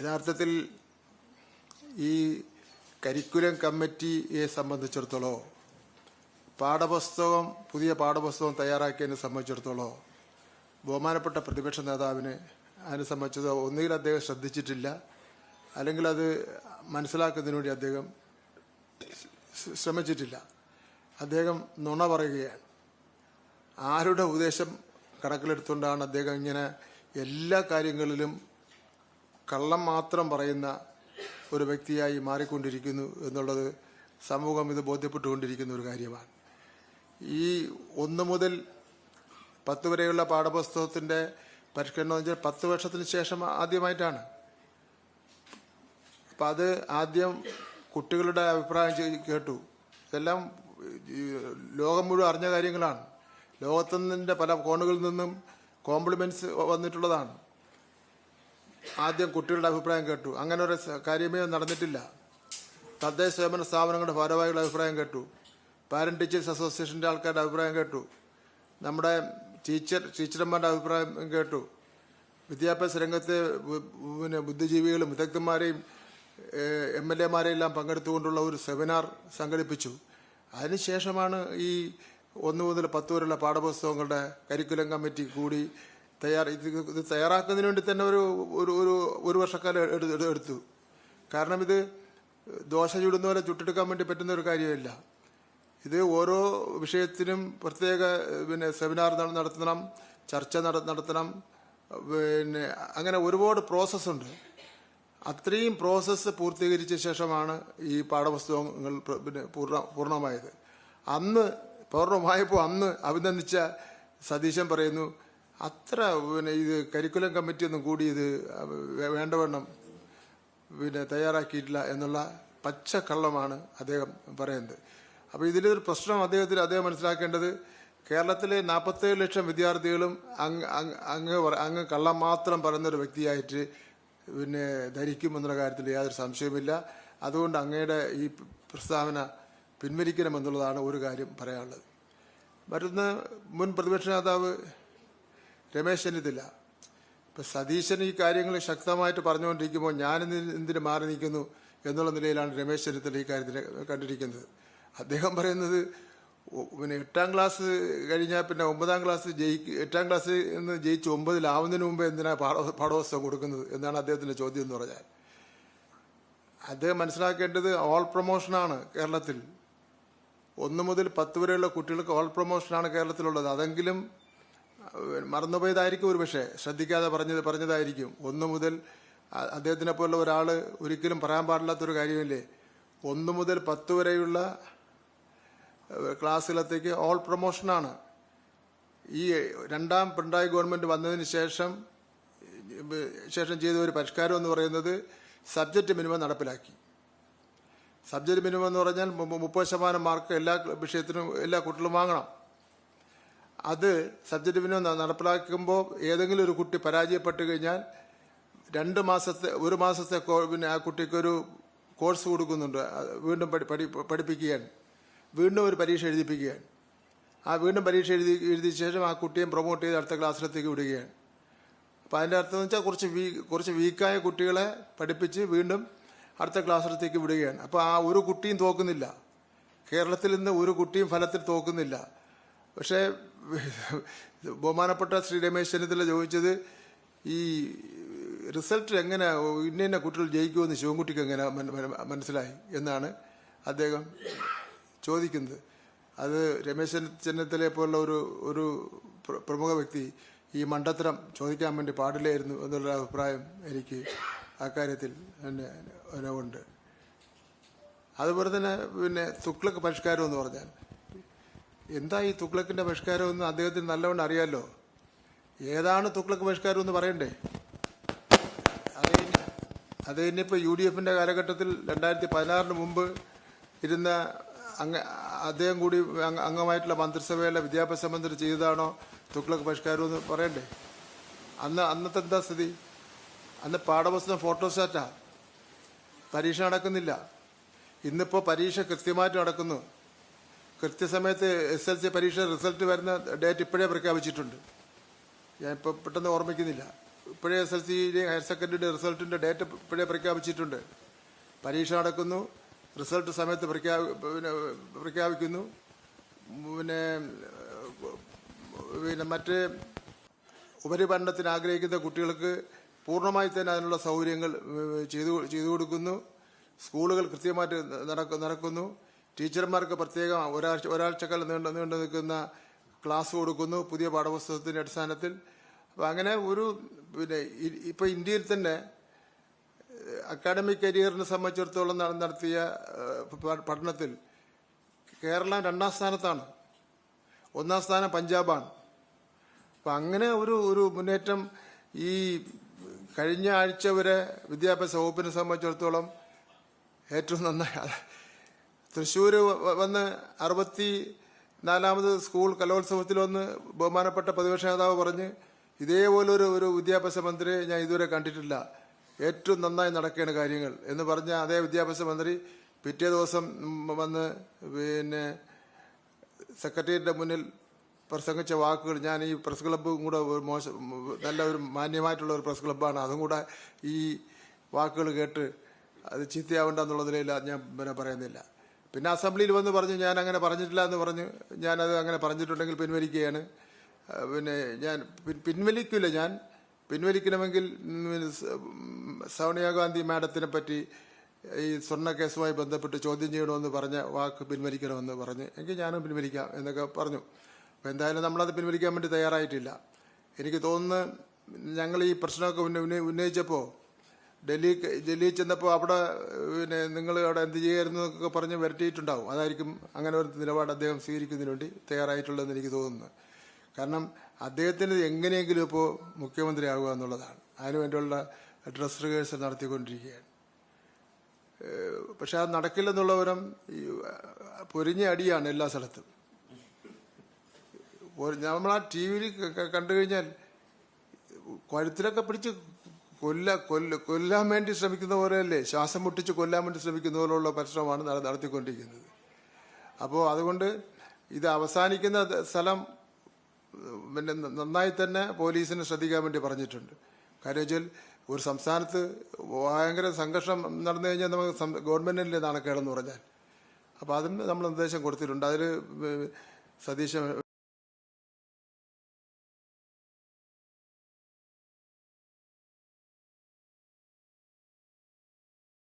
യഥാർത്ഥത്തിൽ ഈ കരിക്കുലം കമ്മിറ്റിയെ സംബന്ധിച്ചിടത്തോളം പാഠപുസ്തകം പുതിയ പാഠപുസ്തകം തയ്യാറാക്കിയതിനെ സംബന്ധിച്ചിടത്തോളം ബഹുമാനപ്പെട്ട പ്രതിപക്ഷ നേതാവിന് അതിനെ സംബന്ധിച്ചത് ഒന്നുകിൽ അദ്ദേഹം ശ്രദ്ധിച്ചിട്ടില്ല അല്ലെങ്കിൽ അത് മനസ്സിലാക്കുന്നതിന് വേണ്ടി അദ്ദേഹം ശ്രമിച്ചിട്ടില്ല. അദ്ദേഹം നുണ പറയുകയാണ്. ആരുടെ ഉപദേശം കണക്കിലെടുത്തുകൊണ്ടാണ് അദ്ദേഹം ഇങ്ങനെ എല്ലാ കാര്യങ്ങളിലും കള്ളം മാത്രം പറയുന്ന ഒരു വ്യക്തിയായി മാറിക്കൊണ്ടിരിക്കുന്നു എന്നുള്ളത് സമൂഹം ഇത് ബോധ്യപ്പെട്ടുകൊണ്ടിരിക്കുന്ന ഒരു കാര്യമാണ്. ഈ ഒന്ന് മുതൽ പത്ത് വരെയുള്ള പാഠപുസ്തകത്തിന്റെ പരിഷ്കരണം എന്ന് വെച്ചാൽ പത്ത് വർഷത്തിന് ശേഷം ആദ്യമായിട്ടാണ്. അപ്പം അത് ആദ്യം കുട്ടികളുടെ അഭിപ്രായം കേട്ടു. ഇതെല്ലാം ലോകം മുഴുവൻ അറിഞ്ഞ കാര്യങ്ങളാണ്. ലോകത്തിന്റെ പല കോണുകളിൽ നിന്നും കോംപ്ലിമെന്റ്സ് വന്നിട്ടുള്ളതാണ്. ആദ്യം കുട്ടികളുടെ അഭിപ്രായം കേട്ടു. അങ്ങനെ ഒരു കാര്യമേ നടന്നിട്ടില്ല. തദ്ദേശ സ്വയംഭരണ സ്ഥാപനങ്ങളുടെ ഭാരവാഹികളുടെ അഭിപ്രായം കേട്ടു. പാരന്റ് ടീച്ചേഴ്സ് അസോസിയേഷന്റെ ആൾക്കാരുടെ അഭിപ്രായം കേട്ടു. നമ്മുടെ ടീച്ചർ ടീച്ചർമാരുടെ അഭിപ്രായം കേട്ടു. വിദ്യാഭ്യാസ രംഗത്തെ പിന്നെ ബുദ്ധിജീവികളും വിദഗ്ധന്മാരെയും എം എൽ എമാരെയെല്ലാം പങ്കെടുത്തുകൊണ്ടുള്ള ഒരു സെമിനാർ സംഘടിപ്പിച്ചു. അതിനുശേഷമാണ് ഈ ഒന്ന് മുതൽ പത്ത് വരെയുള്ള പാഠപുസ്തകങ്ങളുടെ കരിക്കുലം കമ്മിറ്റി കൂടി തയ്യാർ ഇത് ഇത് തയ്യാറാക്കുന്നതിന് വേണ്ടി തന്നെ ഒരു ഒരു ഒരു ഒരു വർഷക്കാലം എടു- എടു- എടുത്തു. കാരണം ഇത് ദോശ ചുടുന്ന പോലെ ചുട്ടെടുക്കാൻ വേണ്ടി പറ്റുന്ന ഒരു കാര്യമില്ല. ഇത് ഓരോ വിഷയത്തിനും പ്രത്യേക പിന്നെ സെമിനാർ നടത്തണം ചർച്ച നട നടത്തണം പിന്നെ അങ്ങനെ ഒരുപാട് പ്രോസസ്സുണ്ട് അത്രയും പ്രോസസ്സ് പൂർത്തീകരിച്ച ശേഷമാണ് ഈ പാഠപുസ്തകങ്ങൾ പിന്നെ പൂർണ പൂർണമായത്. അന്ന് പൂർണമായപ്പോൾ അന്ന് അഭിനന്ദിച്ച സതീശൻ പറയുന്നു അത്ര പിന്നെ ഇത് കരിക്കുലം കമ്മിറ്റി ഒന്നും കൂടി ഇത് വേണ്ടവണ്ണം പിന്നെ തയ്യാറാക്കിയിട്ടില്ല എന്നുള്ള പച്ച കള്ളമാണ് അദ്ദേഹം പറയുന്നത്. അപ്പോൾ ഇതിലൊരു പ്രശ്നം അദ്ദേഹത്തിന് അദ്ദേഹം മനസ്സിലാക്കേണ്ടത് കേരളത്തിലെ നാൽപ്പത്തേഴ് ലക്ഷം വിദ്യാർത്ഥികളും അങ്ങ് അങ്ങ് അങ്ങ് കള്ളം മാത്രം പറയുന്നൊരു വ്യക്തിയായിട്ട് പിന്നെ ധരിക്കുമെന്നുള്ള കാര്യത്തിൽ യാതൊരു സംശയവുമില്ല. അതുകൊണ്ട് അങ്ങയുടെ ഈ പ്രസ്താവന പിൻവലിക്കണമെന്നുള്ളതാണ് ഒരു കാര്യം പറയാനുള്ളത്. മറ്റൊന്ന് മുൻ പ്രതിപക്ഷ നേതാവ് രമേശ് ചെന്നിത്തല ഇപ്പൊ സതീശൻ ഈ കാര്യങ്ങൾ ശക്തമായിട്ട് പറഞ്ഞുകൊണ്ടിരിക്കുമ്പോൾ ഞാൻ എന്തിന് മാറി നിൽക്കുന്നു എന്നുള്ള നിലയിലാണ് രമേശ് ചെന്നിത്തല ഈ കാര്യത്തിൽ കണ്ടിരിക്കുന്നത്. അദ്ദേഹം പറയുന്നത് പിന്നെ എട്ടാം ക്ലാസ് കഴിഞ്ഞാൽ പിന്നെ ഒമ്പതാം ക്ലാസ് ജയിക്ക് എട്ടാം ക്ലാസ് എന്ന് ജയിച്ച് ഒമ്പതിലാവുന്നതിന് മുമ്പ് എന്തിനാണ് പാഠ പാഠപുസ്തകം കൊടുക്കുന്നത് എന്നാണ് അദ്ദേഹത്തിന്റെ ചോദ്യം എന്ന് പറഞ്ഞാൽ. അദ്ദേഹം മനസ്സിലാക്കേണ്ടത് ഓൾ പ്രൊമോഷനാണ് കേരളത്തിൽ. ഒന്ന് മുതൽ പത്ത് വരെയുള്ള കുട്ടികൾക്ക് ഓൾ പ്രൊമോഷനാണ് കേരളത്തിലുള്ളത്. അതെങ്കിലും മറന്നുപോയതായിരിക്കും ഒരു പക്ഷേ. ശ്രദ്ധിക്കാതെ പറഞ്ഞത് പറഞ്ഞതായിരിക്കും. ഒന്ന് മുതൽ അദ്ദേഹത്തിനെ പോലുള്ള ഒരാൾ ഒരിക്കലും പറയാൻ പാടില്ലാത്തൊരു കാര്യമില്ലേ? ഒന്ന് മുതൽ പത്ത് വരെയുള്ള ക്ലാസ്സിലത്തേക്ക് ഓൾ പ്രൊമോഷനാണ് ഈ രണ്ടാം പിണറായി ഗവൺമെന്റ് വന്നതിന് ശേഷം ശേഷം ചെയ്ത ഒരു പരിഷ്കാരം എന്ന് പറയുന്നത് സബ്ജക്റ്റ് മിനിമം നടപ്പിലാക്കി. സബ്ജക്റ്റ് മിനിമം എന്ന് പറഞ്ഞാൽ മുപ്പത് ശതമാനം മാർക്ക് എല്ലാ വിഷയത്തിനും എല്ലാ കുട്ടികളും വാങ്ങണം. അത് സബ്ജക്റ്റ് വിനോ നടപ്പിലാക്കുമ്പോൾ ഏതെങ്കിലും ഒരു കുട്ടി പരാജയപ്പെട്ടു കഴിഞ്ഞാൽ രണ്ട് മാസത്തെ ഒരു മാസത്തെ പിന്നെ ആ കുട്ടിക്കൊരു കോഴ്സ് കൊടുക്കുന്നുണ്ട്. വീണ്ടും പഠി പഠിപ്പിക്കുകയാണ്. വീണ്ടും ഒരു പരീക്ഷ എഴുതിപ്പിക്കുകയാണ്. ആ വീണ്ടും പരീക്ഷ എഴുതി എഴുതിയ ശേഷം ആ കുട്ടിയെ പ്രൊമോട്ട് ചെയ്ത് അടുത്ത ക്ലാസ്സിലത്തേക്ക് വിടുകയാണ്. അപ്പോൾ അതിന്റെ അർത്ഥം എന്ന് വെച്ചാൽ കുറച്ച് വീ കുറച്ച് വീക്കായ കുട്ടികളെ പഠിപ്പിച്ച് വീണ്ടും അടുത്ത ക്ലാസ്സിലത്തേക്ക് വിടുകയാണ്. അപ്പോൾ ആ ഒരു കുട്ടിയും തോക്കുന്നില്ല. കേരളത്തിൽ നിന്ന് ഒരു കുട്ടിയും ഫലത്തിൽ തോക്കുന്നില്ല. പക്ഷേ ബഹുമാനപ്പെട്ട ശ്രീ രമേശ് ചെന്നിത്തല ചോദിച്ചത് ഈ റിസൾട്ട് എങ്ങനെ ഇന്ന ഇന്ന കുട്ടികൾ ജയിക്കുമെന്ന് ശിവൻകുട്ടിക്ക് എങ്ങനെ മന- മന- മനസ്സിലായി എന്നാണ് അദ്ദേഹം ചോദിക്കുന്നത്. അത് രമേശ് ചെന്നിത്തലയെ പോലുള്ള ഒരു ഒരു പ്രമുഖ വ്യക്തി ഈ മണ്ടത്തരം ചോദിക്കാൻ വേണ്ടി പാടില്ലായിരുന്നു എന്നുള്ള അഭിപ്രായം എനിക്ക് അക്കാര്യത്തിൽ എന്നെ ഉണ്ട് അതുപോലെ തന്നെ പിന്നെ തുക്ലക്ക് പരിഷ്കാരം എന്ന് പറഞ്ഞാൽ എന്താ ഈ തുക്ലക്കിന്റെ പരിഷ്കാരം എന്ന് അദ്ദേഹത്തിന് നല്ലവണ്ണം അറിയാമല്ലോ ഏതാണ് തുക്ലക്ക് പരിഷ്കാരം എന്ന് പറയണ്ടേ? അത് കഴിഞ്ഞ് അത് കഴിഞ്ഞിപ്പോൾ യു ഡി എഫിന്റെ കാലഘട്ടത്തിൽ രണ്ടായിരത്തി പതിനാറിന് മുമ്പ് ഇരുന്ന അങ്ങ അദ്ദേഹം കൂടി അംഗ- അംഗമായിട്ടുള്ള മന്ത്രിസഭയിലെ വിദ്യാഭ്യാസ മന്ത്രി ചെയ്തതാണോ തുക്ലക്ക് പരിഷ്കാരം എന്ന് പറയണ്ടേ? അന്ന് അന്നത്തെ എന്താ സ്ഥിതി? അന്ന് പാഠപുസ്തകം ഫോട്ടോസ്റ്റാറ്റാ പരീക്ഷ നടക്കുന്നില്ല. ഇന്നിപ്പോൾ പരീക്ഷ കൃത്യമായിട്ട് നടക്കുന്നു. കൃത്യസമയത്ത് എസ് എൽ സി പരീക്ഷ റിസൾട്ട് വരുന്ന ഡേറ്റ് ഇപ്പോഴേ പ്രഖ്യാപിച്ചിട്ടുണ്ട്. ഞാൻ ഇപ്പോൾ പെട്ടെന്ന് ഓർമ്മിക്കുന്നില്ല. ഇപ്പോഴേ എസ് എൽ സിയുടെയും ഹയർ സെക്കൻഡറിയുടെ റിസൾട്ടിന്റെ ഡേറ്റ് ഇപ്പോഴേ പ്രഖ്യാപിച്ചിട്ടുണ്ട്. പരീക്ഷ നടക്കുന്നു റിസൾട്ട് സമയത്ത് പ്രഖ്യാപി പ്രഖ്യാപിക്കുന്നു. പിന്നെ പിന്നെ മറ്റ് ഉപരിപഠനത്തിന് ആഗ്രഹിക്കുന്ന കുട്ടികൾക്ക് പൂർണമായി തന്നെ അതിനുള്ള സൗകര്യങ്ങൾ ചെയ്തു ചെയ്തു കൊടുക്കുന്നു. സ്കൂളുകൾ കൃത്യമായിട്ട് നടക്കുന്നു. ടീച്ചർമാർക്ക് പ്രത്യേകം ഒരാഴ്ച ഒരാഴ്ചക്കാലം നീണ്ടു നീണ്ടു നിൽക്കുന്ന ക്ലാസ് കൊടുക്കുന്നു പുതിയ പാഠപുസ്തകത്തിന്റെ അടിസ്ഥാനത്തിൽ. അപ്പം അങ്ങനെ ഒരു പിന്നെ ഇപ്പോൾ ഇപ്പൊ ഇന്ത്യയിൽ തന്നെ അക്കാഡമിക് കരിയറിനെ സംബന്ധിച്ചിടത്തോളം നട- നടത്തിയ പഠനത്തിൽ കേരളം രണ്ടാം സ്ഥാനത്താണ്. ഒന്നാം സ്ഥാനം പഞ്ചാബാണ്. അപ്പം അങ്ങനെ ഒരു ഒരു മുന്നേറ്റം ഈ കഴിഞ്ഞ ആഴ്ച വരെ വിദ്യാഭ്യാസ വകുപ്പിനെ സംബന്ധിച്ചിടത്തോളം ഏറ്റവും നന്നായി തൃശ്ശൂർ വന്ന് അറുപത്തി നാലാമത് സ്കൂൾ കലോത്സവത്തിൽ വന്ന് ബഹുമാനപ്പെട്ട പ്രതിപക്ഷ നേതാവ് പറഞ്ഞ് ഇതേപോലൊരു ഒരു വിദ്യാഭ്യാസ മന്ത്രിയെ ഞാൻ ഇതുവരെ കണ്ടിട്ടില്ല. ഏറ്റവും നന്നായി നടക്കുകയാണ് കാര്യങ്ങൾ. എന്ന് പറഞ്ഞ അതേ വിദ്യാഭ്യാസ മന്ത്രി പിറ്റേ ദിവസം വന്ന് പിന്നെ സെക്രട്ടേറിയറ്റിന്റെ മുന്നിൽ പ്രസംഗിച്ച വാക്കുകൾ ഞാൻ ഈ പ്രസ് ക്ലബ്ബും കൂടെ ഒരു മോശം നല്ല ഒരു മാന്യമായിട്ടുള്ള ഒരു പ്രസ് ക്ലബ്ബാണ്. അതും കൂടെ ഈ വാക്കുകൾ കേട്ട് അത് ചീത്തയാവണ്ടെന്നുള്ള നിലയിൽ ഞാൻ പിന്നെ പറയുന്നില്ല. പിന്നെ അസംബ്ലിയിൽ വന്ന് പറഞ്ഞു ഞാൻ അങ്ങനെ പറഞ്ഞിട്ടില്ല എന്ന് പറഞ്ഞ് ഞാനത് അങ്ങനെ പറഞ്ഞിട്ടുണ്ടെങ്കിൽ പിൻവലിക്കുകയാണ്. പിന്നെ ഞാൻ പിൻവലിക്കില്ല ഞാൻ. പിൻവലിക്കണമെങ്കിൽ സോണിയാഗാന്ധി മാഡത്തിനെ പറ്റി ഈ സ്വർണ കേസുമായി ബന്ധപ്പെട്ട് ചോദ്യം ചെയ്യണമെന്ന് പറഞ്ഞ വാക്ക് പിൻവലിക്കണമെന്ന് പറഞ്ഞ് എങ്കിൽ ഞാനും പിൻവലിക്കാം എന്നൊക്കെ പറഞ്ഞു. അപ്പോൾ എന്തായാലും നമ്മളത് പിൻവലിക്കാൻ വേണ്ടി തയ്യാറായിട്ടില്ല. എനിക്ക് തോന്നുന്നു ഞങ്ങൾ ഈ പ്രശ്നമൊക്കെ ഉന്ന- ഉന്ന- ഉന്നയിച്ചപ്പോൾ ഡൽഹി ഡൽഹിയിൽ ചെന്നപ്പോൾ അവിടെ പിന്നെ നിങ്ങൾ അവിടെ എന്ത് ചെയ്യായിരുന്നു എന്നൊക്കെ പറഞ്ഞ് വരട്ടിയിട്ടുണ്ടാവും. അതായിരിക്കും അങ്ങനെ ഒരു നിലപാട് അദ്ദേഹം സ്വീകരിക്കുന്നതിന് വേണ്ടി തയ്യാറായിട്ടുള്ളതെന്ന് എനിക്ക് തോന്നുന്നു. കാരണം അദ്ദേഹത്തിന് എങ്ങനെയെങ്കിലും ഇപ്പോൾ മുഖ്യമന്ത്രിയാകുക എന്നുള്ളതാണ്. അതിനുവേണ്ടിയുള്ള ഡ്രസ് റിഹേഴ്സൽ നടത്തിക്കൊണ്ടിരിക്കുകയാണ്. പക്ഷെ അത് നടക്കില്ലെന്നുള്ള വിവരം പൊരിഞ്ഞ അടിയാണ് എല്ലാ സ്ഥലത്തും. നമ്മൾ ആ ടി വിയിൽ കണ്ടു കഴിഞ്ഞാൽ കഴുത്തിലൊക്കെ പിടിച്ച് കൊല്ല കൊല്ല കൊല്ലാൻ വേണ്ടി ശ്രമിക്കുന്ന പോലെയല്ലേ? ശ്വാസം മുട്ടിച്ച് കൊല്ലാൻ വേണ്ടി ശ്രമിക്കുന്ന പോലുള്ള പരിശ്രമമാണ് നട- നടത്തിക്കൊണ്ടിരിക്കുന്നത്. അപ്പോൾ അതുകൊണ്ട് ഇത് അവസാനിക്കുന്ന സ്ഥലം പിന്നെ നന്നായി തന്നെ പോലീസിനെ ശ്രദ്ധിക്കാൻ വേണ്ടി പറഞ്ഞിട്ടുണ്ട്. കാര്യം വെച്ചാൽ ഒരു സംസ്ഥാനത്ത് ഭയങ്കര സംഘർഷം നടന്നു കഴിഞ്ഞാൽ നമുക്ക് ഗവൺമെന്റിന്റെ നാണക്കേടെന്ന് പറഞ്ഞാൽ. അപ്പോൾ അതിന് നമ്മൾ നിർദ്ദേശം കൊടുത്തിട്ടുണ്ട്. അതിൽ സതീശൻ